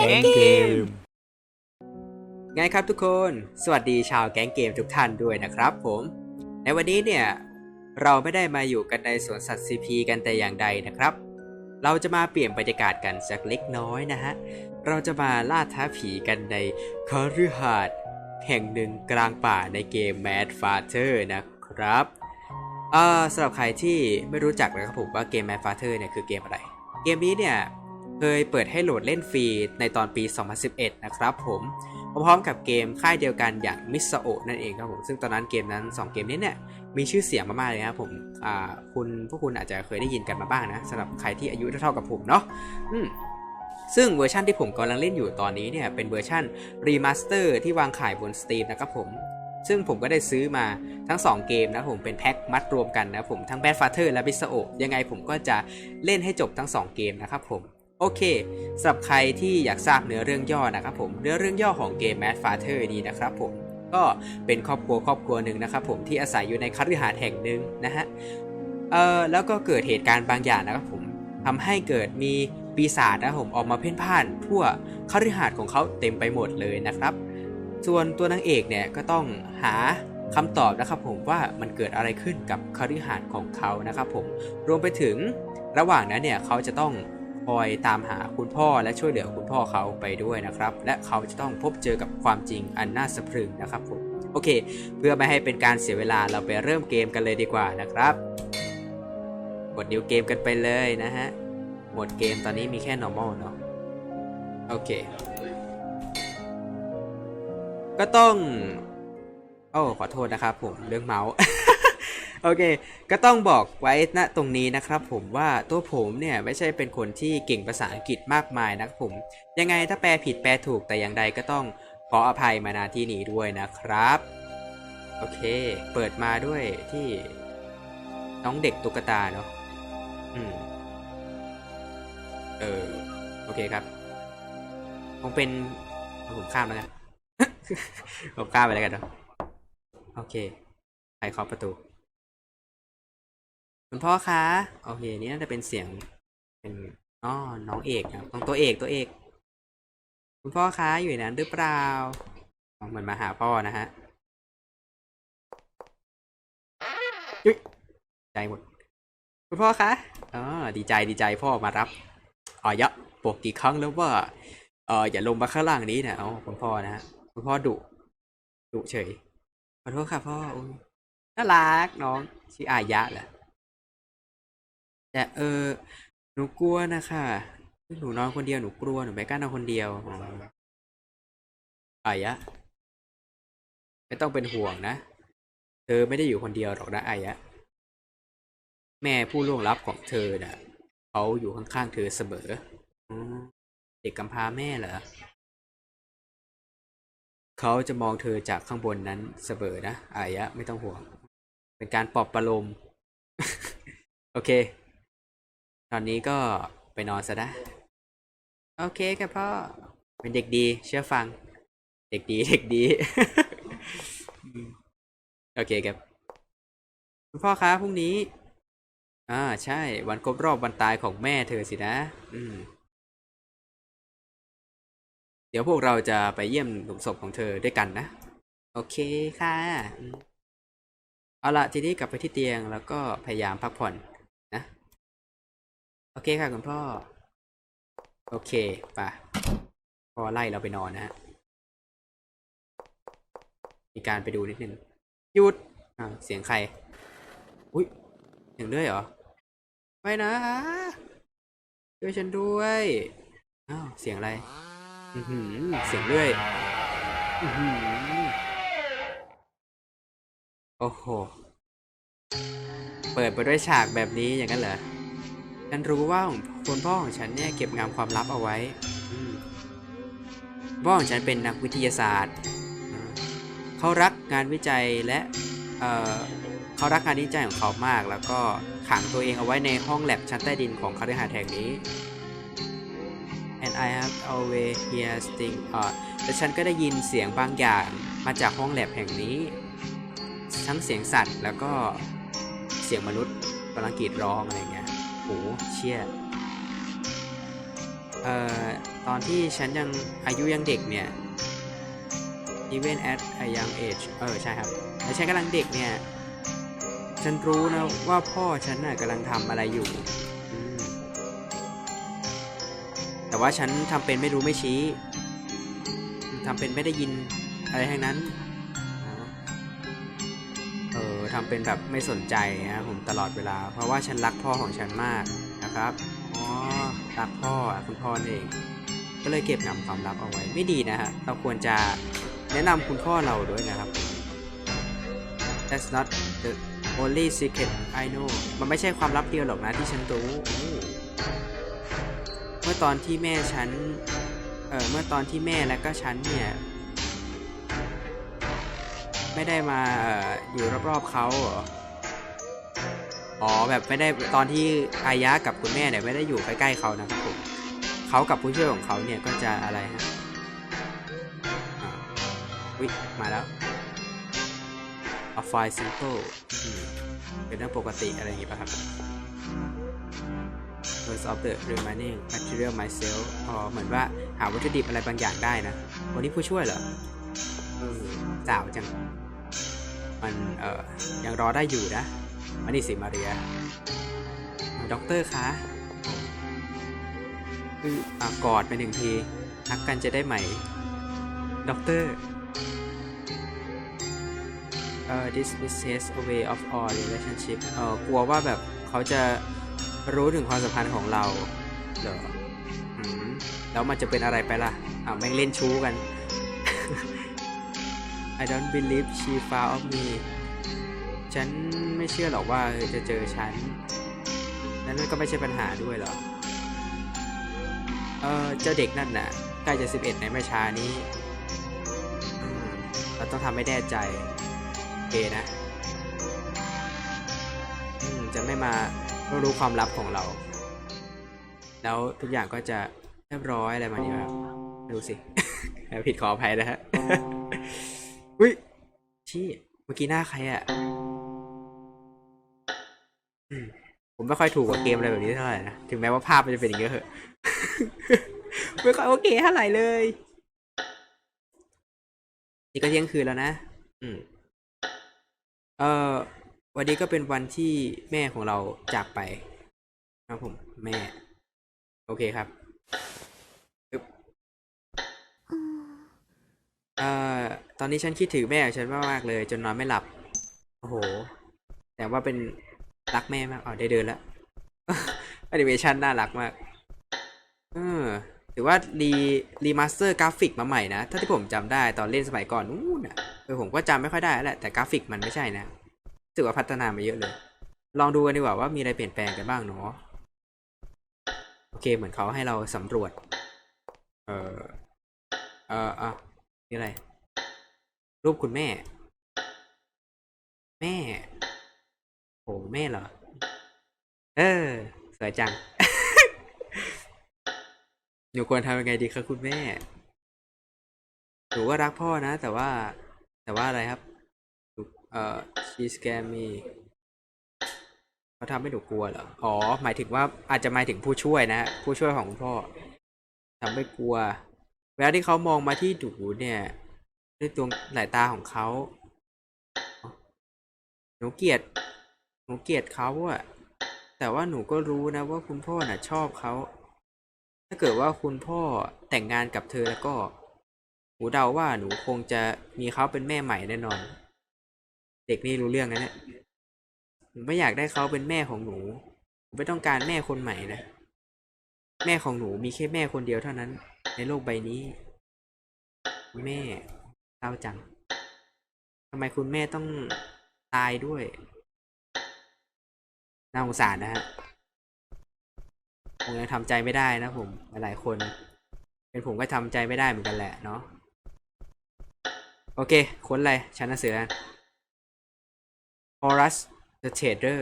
ก๊งเกมไงครับทุกคน สวัสดีชาวแก๊งเกมทุกท่านด้วยนะครับผม ในวันนี้เนี่ย เราไม่ได้มาอยู่กันในสวนสัตว์ CP กันแต่อย่างใดนะครับ เราจะมาเปลี่ยนบรรยากาศกันสักเล็กน้อยนะฮะ เราจะมาล่าท้าผีกันในคอฤหาสน์แห่งหนึ่งกลางป่าในเกม Mad Father นะครับเอ่อสำหรับใครที่ไม่รู้จักนะครับผมว่าเกม Mad Father เนี่ยคือเกมอะไร เกมนี้เนี่ย เคยเปิดให้โหลดเล่นฟรีในตอนปี 2011 นะครับผมพร้อมกับเกมค่ายเดียวกันอย่างมิสโอนั่นเองครับผมซึ่งตอนนั้นเกมนั้น 2 เกมนี้เนี่ยมีชื่อเสียงมากๆเลยนะครับผมคุณพวกคุณอาจจะเคยได้ยินกันมาบ้างนะสำหรับใครที่อายุเท่ากับผมเนาะซึ่งเวอร์ชันที่ผมกำลังเล่นอยู่ตอนนี้เนี่ยเป็นเวอร์ชันรีมาสเตอร์ที่วางขายบน Steam นะครับผมซึ่งผมก็ได้ซื้อมาทั้ง 2 เกมนะผมเป็นแพ็คมัดรวมกันนะผมทั้ง Bad Father และ b i s o ยังไงผมก็จะเล่นให้จบทั้ง 2 เกมนะครับผม โอเคสำหรับใครที่อยากทราบเนื้อเรื่องย่อนะครับผมเนื้อเรื่องย่อของเกม Mad Father นี้นะครับผมก็เป็นครอบครัวครอบครัวหนึ่งนะครับผมที่อาศัยอยู่ในคฤหาสน์แห่งหนึ่งนะฮะเอ่อแล้วก็เกิดเหตุการณ์บางอย่างนะครับผมทำให้เกิดมีปีศาจนะผมออกมาเพ่นพ่านทั่วคฤหาสน์ของเขาเต็มไปหมดเลยนะครับ ส่วนตัวนางเอกเนี่ยก็ต้องหาคำตอบนะครับผมว่ามันเกิดอะไรขึ้นกับคฤหาสน์ของเขานะครับผมรวมไปถึงระหว่างนั้นเนี่ยเขาจะต้อง คอยตามหาคุณพ่อและช่วยเหลือคุณพ่อเขาไปด้วยนะครับ และเขาจะต้องพบเจอกับความจริงอันน่าสะพรึงนะครับผมโอเค เพื่อไม่ให้เป็นการเสียเวลาเราไปเริ่มเกมกันเลยดีกว่านะครับกดนิวเกมกันไปเลยนะฮะหมดเกมตอนนี้มีแค่ normal เนาะโอเค ก็ต้อง โอ้ขอโทษนะครับผมเรื่องเมาส์ โอเค ก็ต้องบอกไว้ณตรงนี้นะครับผมว่าตัวผมเนี่ยไม่ใช่เป็นคนที่เก่งภาษาอังกฤษมากมายนะครับผม ยังไงถ้าแปลผิดแปลถูกแต่อย่างใดก็ต้องขออภัยมาณที่นี้ด้วยนะครับ โอเค เปิดมาด้วยที่น้องเด็กตุ๊กตาเนาะอืม เออ โอเคครับ คงเป็น ผมข้ามแล้วกันผมข้ามไปแล้วกันเนาะ โอเคใครเคาะประตู คุณพ่อคะโอเคนี่น่าจะเป็นเสียงเป็นอ๋อน้องเอกครับต้องตัวเอกตัวเอก คุณพ่อคะอยู่ในนั้นหรือเปล่าเหมือนมาหาพ่อนะฮะอุ๊ยใจหมดคุณพ่อคะอ๋อดีใจดีใจพ่อมารับอ๋อยะบอกกี่ครั้งแล้วว่าเอออย่าลงมาข้างล่างนี้นะอ๋อคุณพ่อนะฮะคุณพ่อดุดุเฉยขอโทษค่ะพ่อน่ารักน้องชื่ออายะแหละ แต่เออหนูกลัวนะคะหนูนอนคนเดียวหนูกลัวหนูไม่กล้านอนคนเดียวอ๋ออายะ ไม่ต้องเป็นห่วงนะ เธอไม่ได้อยู่คนเดียวหรอกนะอายะ แม่ผู้ล่วงลับของเธอน่ะเขาอยู่ข้างๆเธอเสมอเด็กกำพร้าแม่เหรอเขาจะมองเธอจากข้างบนนั้นเสมอนะอายะ ไม่ต้องห่วง เป็นการปลอบประโลม โอเค ตอนนี้ก็ไปนอนซะนะ โอเคครับพ่อ เป็นเด็กดีเชื่อฟัง เด็กดีเด็กดี โอเคครับ คุณพ่อคะพรุ่งนี้ อ่าใช่ วันครบรอบวันตายของแม่เธอสินะ อืม เดี๋ยวพวกเราจะไปเยี่ยมหลุมศพของเธอด้วยกันนะ โอเคค่ะ เอาละทีนี้กลับไปที่เตียงแล้วก็พยายามพักผ่อน เคค่ะคุณพ่อ โอเคป่ะพอไล่เราไปนอนนะฮะ มีการไปดูนิดนึงหยุดอ่าวเสียงใคร อุ้ยเสียงเลื่อยเหรอ ไม่นะช่วยฉันด้วยอ้าวเสียงอะไร อือหือเสียงเลื่อยอือหือโอ้โห เปิดไปด้วยฉากแบบนี้อย่างนั้นเหรอ ฉันรู้ว่าคุณพ่อของฉันเนี่ยเก็บงำความลับเอาไว้อืมพ่อของฉันเป็นนักวิทยาศาสตร์อ่าเขารักงานวิจัยและเอ่อเขารักงานวิจัยของเขามาก แล้วก็ขังตัวเองเอาไว้ในห้องแลบชั้นใต้ดินของคฤหาสน์แห่งนี้ and I have always hear thing อ่าแต่ฉันก็ได้ยินเสียงบางอย่างมาจากห้องแลบแห่งนี้ ทั้งเสียงสัตว์แล้วก็เสียงมนุษย์กำลังกรีดร้องอะไร เงี้ยโหเชี่ยเอ่อตอนที่ฉันยังอายุยังเด็กเนี่ย even at a young age เออ ใช่ครับและฉันกำลังเด็กเนี่ย ฉันรู้นะว่าพ่อฉันน่ะกำลังทำอะไรอยู่ แต่ว่าฉันทำเป็นไม่รู้ไม่ชี้ทำเป็นไม่ได้ยินอะไรทั้งนั้น ทำเป็นแบบไม่สนใจนะผมตลอดเวลา เพราะว่าฉันรักพ่อของฉันมากนะครับอ๋อรักพ่ออะคุณพ่อนี่เอง ก็เลยเก็บงำความลับเอาไว้ไม่ดีนะฮะเราควรจะแนะนำคุณพ่อเราด้วยนะครับ That's not the only secret I know มันไม่ใช่ความลับเดียวหรอกนะที่ฉันรู้อู้เมื่อตอนที่แม่ฉันเออเมื่อตอนที่แม่และก็ฉันเนี่ย ไม่ได้มาอยู่รอบๆเขาเหรออ๋อแบบไม่ได้ตอนที่อายะกับคุณแม่เนี่ยไม่ได้อยู่ใกล้ๆเขานะครับผมเขากับผู้ช่วยของเขาเนี่ยก็จะอะไรฮะอ่าวิมาแล้ว a file simple เป็นเรื่องปกติอะไรอย่างงี้ป่ะครับ First of the remaining material myself อ๋อเหมือนว่าหาวัตถุดิบอะไรบางอย่างได้นะวันนี้ผู้ช่วยเหรอเออสาวจัง มันเออยังรอได้อยู่นะมานี่สิมาเรียด็อกเตอร์คะคืออะกอดไปหนึ่งทีทักกันจะได้ไหมด็อกเตอร์เอ่อ this is takes way of all relationship เอ่อกลัวว่าแบบเขาจะรู้ถึงความสัมพันธ์ของเราเหรอแล้วมันจะเป็นอะไรไปล่ะอ่าแม่งเล่นชู้กัน I don't believe she found of me ฉันไม่เชื่อหรอกว่าจะเจอฉัน นั้นมันก็ไม่ใช่ปัญหาด้วยหรอ เออเจ้าเด็กนั่นน่ะ ใกล้จะ 11 ในไม่ช้านี้ เราต้องทำให้แน่ใจโอเคนะจะไม่มารู้ความลับของเรา แล้วทุกอย่างก็จะเรียบร้อยอะไรมานี้ครับดูสิผิดขออภัยนะฮะ อุ้ยชี้เมื่อกี้หน้าใครอะอืมผมไม่ค่อยถูกกับเกมอะไรแบบนี้เท่าไหร่นะ ถึงแม้ว่าภาพมันจะเป็นอย่างเงี้ยเหอะ ไม่ค่อยโอเคเท่าไหร่เลย นี่ก็เที่ยงคืนแล้วนะ อืม เอ่อ วันนี้ก็เป็นวันที่แม่ของเราจากไป ครับผม แม่ โอเคครับอึ๊บ เอ่อตอนนี้ฉันคิดถึงแม่ของฉันมากๆเลย จนนอนไม่หลับ โอ้โห แต่ว่าเป็นรักแม่มากอ๋อได้เดินแล้วแอนิเมชันน่ารักมากเออถือว่ารีรีมาสเตอร์กราฟิกมาใหม่นะถ้าที่ผมจำได้ตอนเล่นสมัยก่อนนู้นอะเออผมก็จำไม่ค่อยได้แล้วแหละแต่กราฟิกมันไม่ใช่นะรู้สึกว่าพัฒนามาเยอะเลย ลองดูกันดีกว่าว่ามีอะไรเปลี่ยนแปลงกันบ้างเนาะโอเคเหมือนเขาให้เราสำรวจ เออเอออะ นี่อะไร รูปคุณแม่ แม่ โอ้แม่เหรอ เออ สวยจัง หนูควรทำยังไงดีคะคุณแม่ หนูก็รักพ่อนะ แต่ว่า แต่ว่าอะไรครับหนูเอ่อ she scare me เขาทำให้หนูกลัวเหรอ อ๋อ หมายถึงว่าอาจจะหมายถึงผู้ช่วยนะผู้ช่วยของคุณพ่อทำให้กลัว เวลาที่เขามองมาที่หนูเนี่ย ด้วยดวงสายตาของเขาหนูเกลียดหนูเกลียดเขาอะแต่ว่าหนูก็รู้นะว่าคุณพ่อน่ะชอบเขาถ้าเกิดว่าคุณพ่อแต่งงานกับเธอแล้วก็หนูเดาว่าหนูคงจะมีเขาเป็นแม่ใหม่แน่นอน เด็กนี่รู้เรื่องนะเนี่ยหนูไม่อยากได้เขาเป็นแม่ของหนูหนูไม่ต้องการแม่คนใหม่นะแม่ของหนูมีแค่แม่คนเดียวเท่านั้น ในโลกใบนี้ แม่เศร้าจังทำไมคุณแม่ต้องตายด้วยน่าสงสารนะฮะผมยังทำใจไม่ได้นะผมหลายคน เป็นผมก็ทำใจไม่ได้เหมือนกันแหละเนาะโอเค ค้นอะไรชั้นหนังสือ Horus the Trader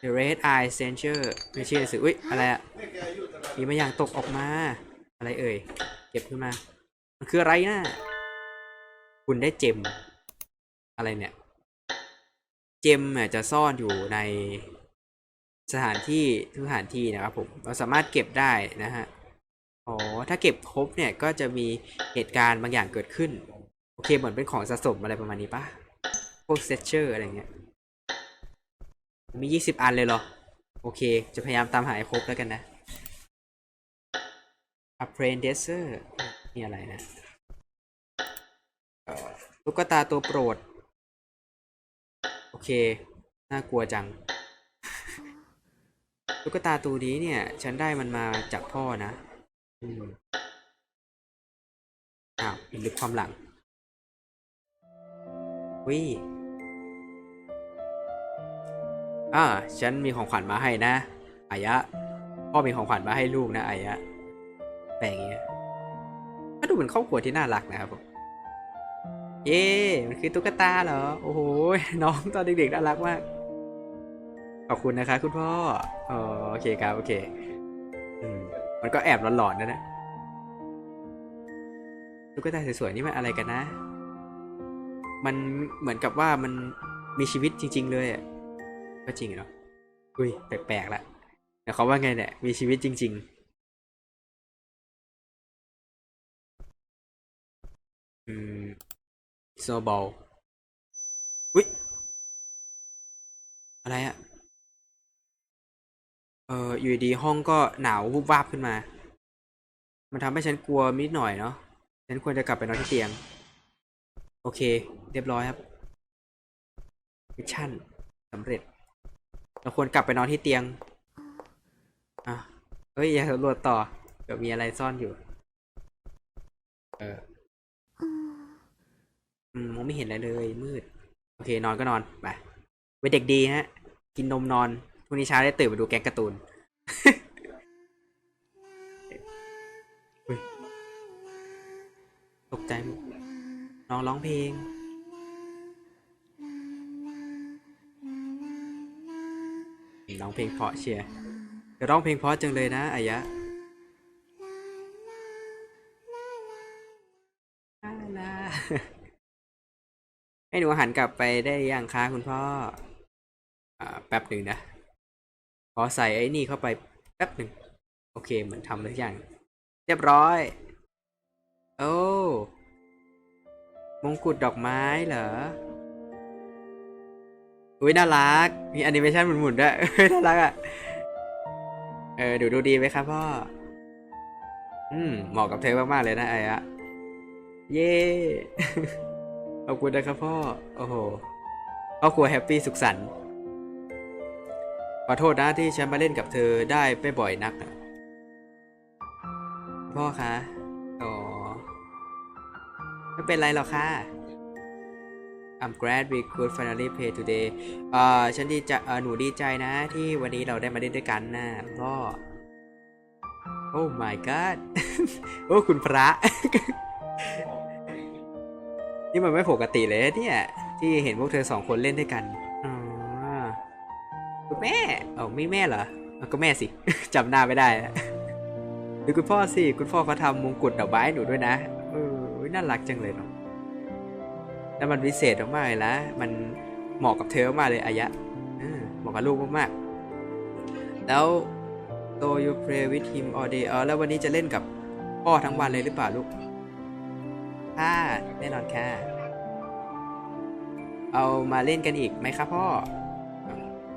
The Red Eye Stranger ไม่ใช่หนังสือ อุ๊ย อะไรอะมีบาอย่างตกออกมา อะไรเอ่ย เก็บขึ้นมา มันคืออะไรนะ คุณได้เจม อะไรเนี่ย เจมเนี่ยจะซ่อนอยู่ในสถานที่ทุกสถานที่นะครับผม เราสามารถเก็บได้นะฮะ อ๋อ ถ้าเก็บครบเนี่ยก็จะมีเหตุการณ์บางอย่างเกิดขึ้น โอเค เหมือนเป็นของสะสมอะไรประมาณนี้ปะพวกเซตเชอร์อะไรเงี้ย มียี่สิบอันเลยเหรอ โอเค จะพยายามตามหาให้ครบแล้วกันนะ Apprenticer นี่อะไรนะเอ่อตุ๊กตาตัวโปรด โอเค น่ากลัวจัง ตุ๊กตาตัวนี้เนี่ย ฉันได้มันมาจากพ่อนะอ้าวอีกลึกความหลังวิอ่า ฉันมีของขวัญมาให้นะอายะ พ่อมีของขวัญมาให้ลูกนะอายะ ปลงอย่างเงี้ยก็ดูเป็นครอบครัวที่น่ารักนะครับผม เย้ มันคือตุ๊กตาเหรอ โอ้โห น้องตอนเด็กๆน่ารักมาก ขอบคุณนะคะ คุณพ่ออ๋อโอเคครับ โอเค อืม มันก็แอบหลอนๆนะนะตุ๊กตาสวยๆนี่มันอะไรกันนะ มันเหมือนกับว่ามันมีชีวิตจริง ๆ เลยอะ ก็จริงเหรออุ้ย แปลกๆละแต่เขาว่าไงเนี่ย มีชีวิตจริง ๆ อืม snowball อุ้ยอะไรอะเอออยู่ดีห้องก็หนาววูบวาบขึ้นมา มันทำให้ฉันกลัวนิดหน่อยเนาะฉันควรจะกลับไปนอนที่เตียง โอเค เรียบร้อยครับมิชชั่นสำเร็จ เราควรกลับไปนอนที่เตียงอะเฮ้ยอย่าสำรวจต่อเดี๋ยวมีอะไรซ่อนอยู่ เออ ไม่เห็นอะไรเลยมืด โอเคนอนก็นอนไปเป็นเด็กดีฮะ กินนมนอนพรุ่งนี้เช้าได้ตื่นมาดูแก๊งการ์ตูนตกใจหมดน้องร้องเพลงร้องเพลงเพาะเชียร์จะร้องเพลงเพาะจังเลยนะอายะลาลา ให้หนูหันกลับไปได้ยังคะคุณพ่ออ่าแป๊บหนึ่งนะ ขอใส่ไอ้นี่เข้าไปแป๊บหนึ่ง โอเคเหมือนทำทุกอย่าง เรียบร้อย โอ้มงกุฎดอกไม้เหรอ อุ้ยน่ารัก มีแอนิเมชันหมุนๆด้วยเฮ้ยน่ารักอะ เออดูดูดีไหมครับพ่อ อืมเหมาะกับเธอมากๆเลยนะไอ้อะเย้ ขอบคุณนะครับพ่อ โอ้โหครอบครัวแฮปปี้สุขสันต์ขอโทษนะที่ฉันมาเล่นกับเธอได้ไม่บ่อยนักอะพ่อคะอ๋อไม่เป็นไรหรอกค่ะ I'm glad we could finally play today เอ่อฉันดีใจเอ่อหนูดีใจนะ ที่วันนี้เราได้มาเล่นด้วยกันนะพ่อโอ้ my god โอ้ คุณพระ นี่มันไม่ปกติเลยเนี่ยที่เห็นพวกเธอสองคนเล่นด้วยกันอ๋อคุณแม่เอ้าไม่แม่เหรอก็แม่สิ จำหน้าไม่ได้อะดูคุณพ่อสิ คุณพ่อเขาทำมงกุฎดอกไม้ให้หนูด้วยนะเออน่ารักจังเลยเนาะแล้วมันวิเศษมากๆเลยนะมันเหมาะกับเธอมากเลยอายะเหมาะกับลูกมากๆ แล้ว so you play with him all day เออแล้ววันนี้จะเล่นกับพ่อทั้งวันเลยหรือเปล่าลูก ค่ะ แน่นอนค่ะ เอามาเล่นกันอีกไหมครับพ่อ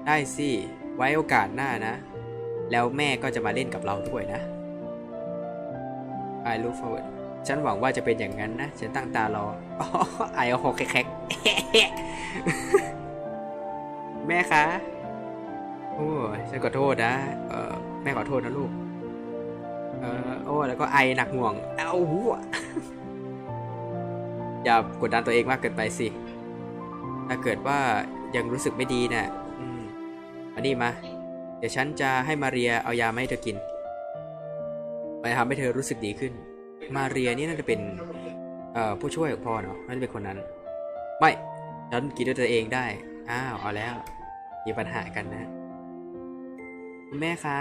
ได้สิ ไว้โอกาสหน้านะ แล้วแม่ก็จะมาเล่นกับเราด้วยนะ I look forward ฉันหวังว่าจะเป็นอย่างนั้นนะ ฉันตั้งตารออ๋อไอโอโหแคกแม่คะ โอ้ยฉันขอโทษนะ เออแม่ขอโทษนะลูก เออโอ้ แล้วก็ไอหนักห่วง เอ้าหัว อย่ากดดันตัวเองมากเกินไปสิ ถ้าเกิดว่ายังรู้สึกไม่ดีเนะ่ะมานี่มา เดี๋ยวฉันจะให้มาเรียเอายามาให้เธอกินไปทำให้เธอรู้สึกดีขึ้น มาเรียนี่น่าจะเป็นเอ่อผู้ช่วยของพ่อเนาะน่าจะเป็นคนนั้น ไม่ ฉันกินด้วยตัวเองได้ อ้าว เอาแล้ว มีปัญหากันนะ คุณแม่คะ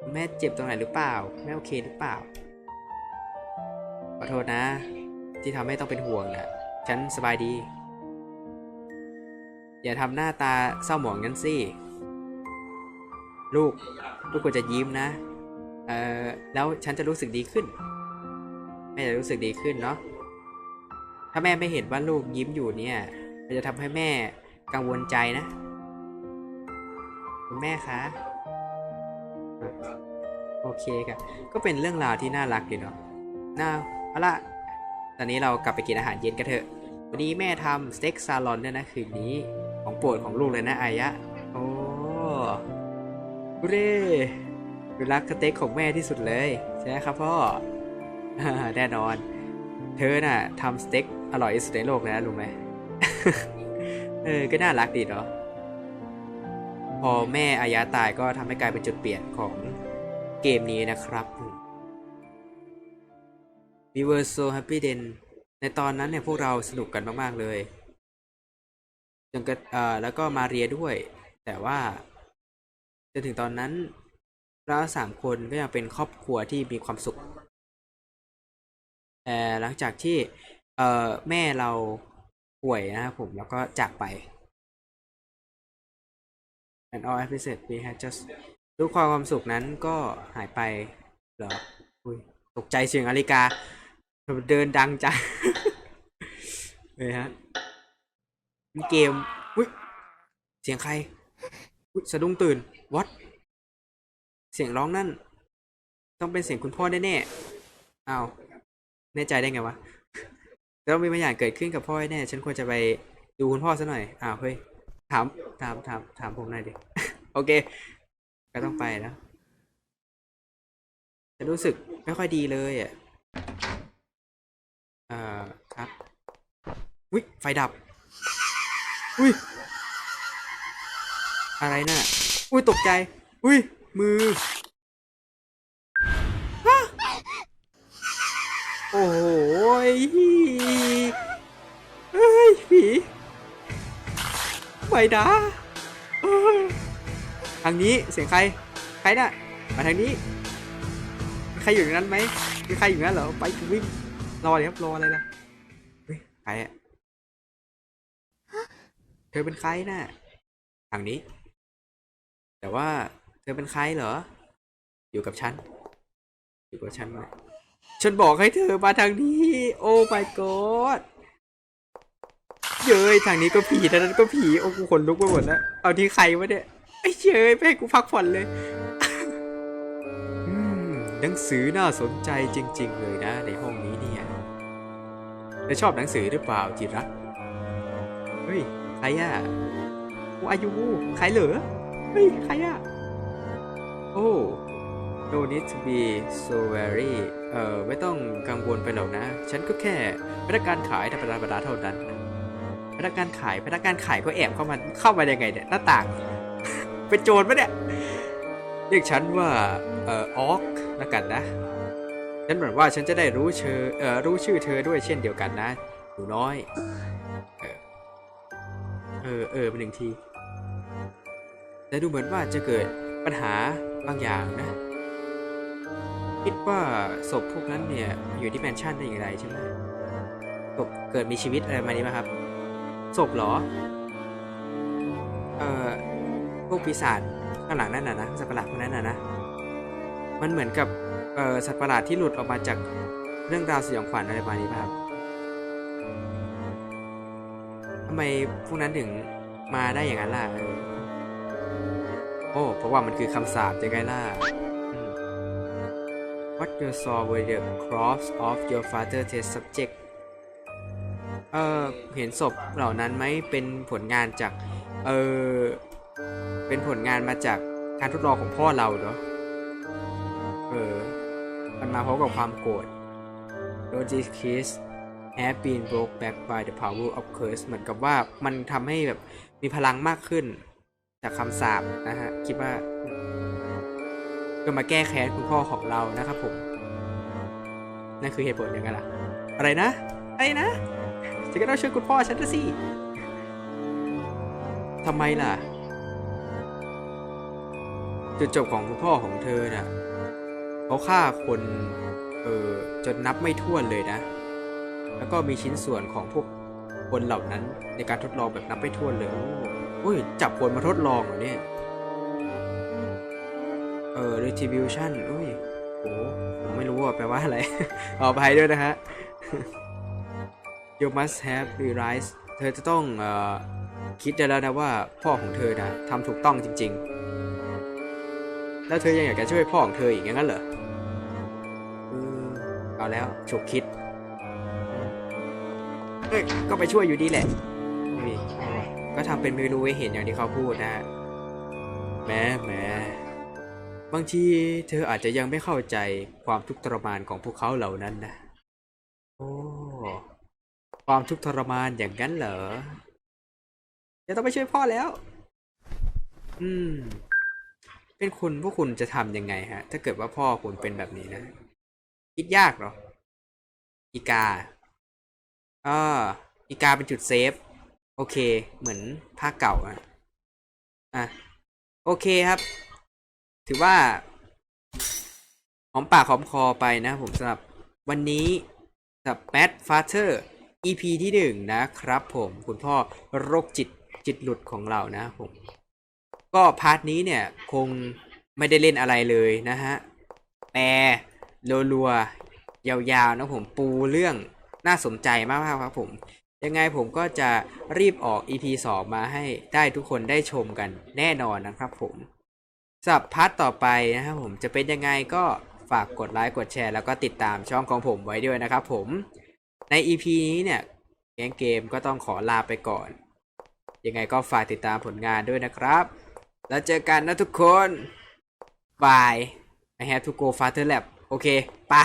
คุณแม่เจ็บตรงไหนหรือเปล่า แม่โอเคหรือเปล่า ขอโทษนะ ที่ทำให้ต้องเป็นห่วงนะฉันสบายดี อย่าทำหน้าตาเศร้าหมองงั้นสิ ลูก ลูกควรจะยิ้มนะ เออแล้วฉันจะรู้สึกดีขึ้น แม่จะรู้สึกดีขึ้นเนาะ ถ้าแม่ไม่เห็นว่าลูกยิ้มอยู่เนี่ยมันจะทำให้แม่กังวลใจนะ คุณแม่คะ โอเคครับก็เป็นเรื่องราวที่น่ารักดีเนาะน่าเอาละ ตอนนี้เรากลับไปกินอาหารเย็นกันเถอะ วันนี้แม่ทำสเต็กซาลอนเนี่ยนะคืนนี้ ของโปรดของลูกเลยนะอายะ โอ้ฮูเร่ดูรักสเต็กของแม่ที่สุดเลยใช่ไหมครับพ่อ แน่นอน เธอน่ะทำสเต็กอร่อยที่สุดในโลกเลยนะรู้ไหมเออ ก็น่ารักดีเนาะพอแม่อายะตายก็ทำให้กลายเป็นจุดเปลี่ยนของเกมนี้นะครับ We were so happy then ในตอนนั้นเนี่ยพวกเราสนุกกันมาก ๆ เลยจนกระอ่อแล้วก็มาเรียด้วย แต่ว่าจนถึงตอนนั้นเราสามคนก็ยังเป็นครอบครัวที่มีความสุขแต่หลังจากที่เอ่อแม่เราป่วยนะครับผมแล้วก็จากไป and all episode we had just ทุกความความสุขนั้นก็หายไปเหรออุ้ยตกใจเสียงนาฬิกา เดินดังจังเลยฮะมีเกมอุ้ยเสียงใครอุ๊ยสะดุ้งตื่น what เสียงร้องนั่น ต้องเป็นเสียงคุณพ่อแน่ๆอ้าวแน่ใจได้ไงวะแล้วมีบางอย่างเกิดขึ้นกับพ่อแน่ฉันควรจะไปดูคุณพ่อซะหน่อยอ้าวเฮ้ยถามถามถามถามผมหน่อยดิโอเค ก็ต้องไปแล้วจะรู้สึกไม่ค่อยดีเลยอะ เอ่อครับอุ้ยไฟดับอุ้ยอะไรน่ะอุ้ยตกใจอุ้ยมือโอ้โหยเฮ้ยผีไม่นะเอ้ยทางนี้เสียงใคร ใครน่ะ มาทางนี้มีใครอยู่ในนั้นไหมมีใครอยู่นั้นเหรอ ไปวิ่ง รอเลยครับรออะไรล่ะเฮ้ยใครอะเธอเป็นใครน่ะทางนี้ แต่ว่าเธอเป็นใครเหรอ อยู่กับฉัน อยู่กับฉันไหมฉันบอกให้เธอมาทางนี้ โอ้ my god เย้ยทางนี้ก็ผีทางนั้นก็ผีโอ้กูขนลุกไปหมดแล้วเอาที่ใครวะเนี่ยไอ้เชยไม่ให้กูพักผ่อนเลยหนังสือน่าสนใจจริง ๆ เลยนะในห้อง ธอชอบหนังสือหรือเปล่าจิรักเฮ้ย ใครอะโอ้อายุใครเหรอ เฮ้ย ใครอะโอ้ no need to be so very เอ่อ ไม่ต้องกังวลไปหรอกนะ ฉันก็แค่พนักงานขายธรรมดาธรรมดาเท่านั้น พนักงานขาย พนักงานขายก็แอบเข้ามา เข้ามาได้ไงเนี่ย หน้าต่าง เป็นโจรปะเนี่ย เรียกฉันว่า เอ่อ ออกแล้วกันนะ ฉันเหมือนว่าฉันจะได้รู้เชอเอ่อรู้ชื่อเธอด้วยเช่นเดียวกันนะหนูน้อย เออ เออเออเป็นหนึ่งที แต่ดูเหมือนว่าจะเกิดปัญหาบางอย่างนะ คิดว่าศพพวกนั้นเนี่ยอยู่ที่แมนชั่นได้อย่างไรใช่ไหมศพเกิดมีชีวิตอะไรมานี้ไหมครับศพหรอ เอ่อ พวกปีศาจข้างหลังนั่นน่ะนะสัตว์ประหลาดพวกนั้นน่ะนะ มันเหมือนกับ เออสัตว์ประหลาดที่หลุดออกมาจากเรื่องราวสยองขวัญอะไรประมาณนี้ป่ะครับทำไมพวกนั้นถึงมาได้อย่างนั้นล่ะโอ้เพราะว่ามันคือคำสาปจะไงล่ะ What you saw were the corpse of your father test subject เออเห็นศพเหล่านั้นไหมเป็นผลงานจาก เออเป็นผลงานมาจากการทดลองของพ่อเราเนาะเออ มาพร้อมกับความโกรธ Logic case have been broke back by the power of curse เหมือนกับว่ามันทำให้แบบมีพลังมากขึ้น จากคำสาปนะฮะ คิดว่า ก็มาแก้แค้นคุณพ่อของเรานะครับผม นั่นคือเหตุผลอย่างนั้นล่ะ อะไรนะ อะไรนะฉันก็ต้องช่วยคุณพ่อฉันสิทำไมล่ะ จุดจบของคุณพ่อของเธอน่ะ เขาฆ่าคนเออจนนับไม่ถ้วนเลยนะ แล้วก็มีชิ้นส่วนของพวกคนเหล่านั้นในการทดลองแบบนับไม่ถ้วนเลยโอ้โอ้ยจับคนมาทดลองเหรอเนี่ยเออ retribution อุ้ยโอ้ผมไม่รู้ว่าแปลว่าอะไรขออภัยด้วยนะฮะ you must have realized เธอจะต้องออคิดได้แล้วนะว่าพ่อของเธอนะทำถูกต้องจริง ๆ แล้วเธอยังอยากจะช่วยพ่อของเธออีกอย่างนั้นเหรอ เอาแล้วฉุกคิดเอ้ยก็ไปช่วยอยู่ดีแหละนี่ก็ทำเป็นไม่รู้ไม่เห็นอย่างที่เขาพูดนะฮะแหม้แหม้บางทีเธออาจจะยังไม่เข้าใจความทุกข์ทรมานของพวกเขาเหล่านั้นนะโอ้ความทุกข์ทรมานอย่างนั้นเหรอจะต้องไปช่วยพ่อแล้ว อืม เป็นคุณพวกคุณจะทำยังไงฮะ ถ้าเกิดว่าพ่อคุณเป็นแบบนี้นะ คิดยากเหรอ อีกาอ่าอีกาเป็นจุดเซฟ โอเค เหมือนภาคเก่าอะอะ โอเคครับ ถือว่า หอมปากหอมคอไปนะผมสำหรับวันนี้สำหรับแ a ดฟาเธอร์ EP ที่หนึ่งนะครับผมคุณพ่อโรคจิตจิตหลุดของเรานะผม ก็พาร์ทนี้เนี่ย คงไม่ได้เล่นอะไรเลยนะฮะ แปล รัวๆยาวๆนะผมปูเรื่องน่าสนใจมากๆครับผม ยังไงผมก็จะรีบออก EP 2 มาให้ได้ทุกคนได้ชมกันแน่นอนนะครับผมสับพาร์ทต่อไปนะครับผมจะเป็นยังไงก็ฝากกดไลค์กดแชร์แล้วก็ติดตามช่องของผมไว้ด้วยนะครับผมใน EP นี้เนี่ยแกงเกมก็ต้องขอลาไปก่อน ยังไงก็ฝากติดตามผลงานด้วยนะครับ แล้วเจอกันนะทุกคนบาย I have to go father lab โอเคปะ